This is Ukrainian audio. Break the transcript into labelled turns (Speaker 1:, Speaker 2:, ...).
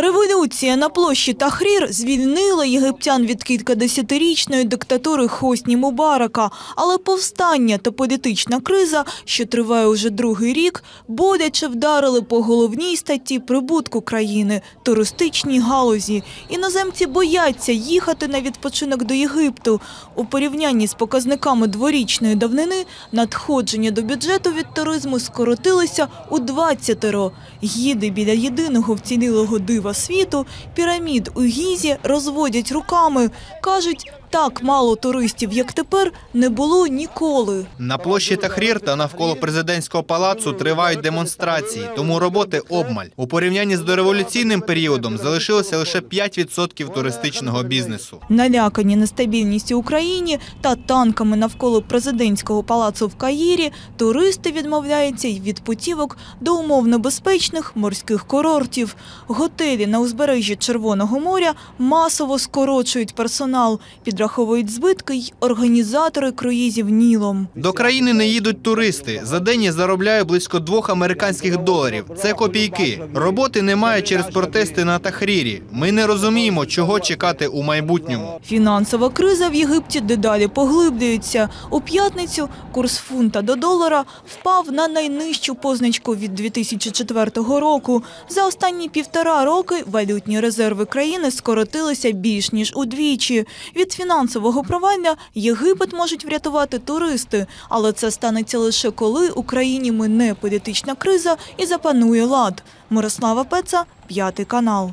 Speaker 1: Революція на площі Тахрір звільнила єгиптян від кількадесятирічної диктатури Хосні Мубарака, але повстання та політична криза, що триває уже другий рік, боляче вдарили по головній статті прибутку країни – туристичній галузі. Іноземці бояться їхати на відпочинок до Єгипту. У порівнянні з показниками дворічної давнини надходження до бюджету від туризму скоротилися у 20-ро. Гіди біля єдиного вцілілого дива світу, пірамід у Гізі розводять руками. Кажуть, так мало туристів, як тепер, не було ніколи.
Speaker 2: На площі Тахрір та навколо президентського палацу тривають демонстрації, тому роботи обмаль. У порівнянні з дореволюційним періодом залишилося лише 5% туристичного бізнесу.
Speaker 1: Налякані нестабільністю Україні та танками навколо президентського палацу в Каїрі, туристи відмовляються й від путівок до умовно безпечних морських курортів. Готелі на узбережжі Червоного моря масово скорочують персонал, підраховують збитки й організатори круїзів Нілом.
Speaker 2: До країни не їдуть туристи. За день я заробляю близько двох американських доларів. Це копійки. Роботи немає через протести на Тахрірі. Ми не розуміємо, чого чекати у майбутньому.
Speaker 1: Фінансова криза в Єгипті дедалі поглиблюється. У п'ятницю курс фунта до долара впав на найнижчу позначку від 2004 року. За останні півтора роки валютні резерви країни скоротилися більш ніж удвічі. Від фінансового провалля Єгипет можуть врятувати туристи, але це станеться лише коли Україні мине політична криза і запанує лад. Мирослава Пеца, п'ятий канал.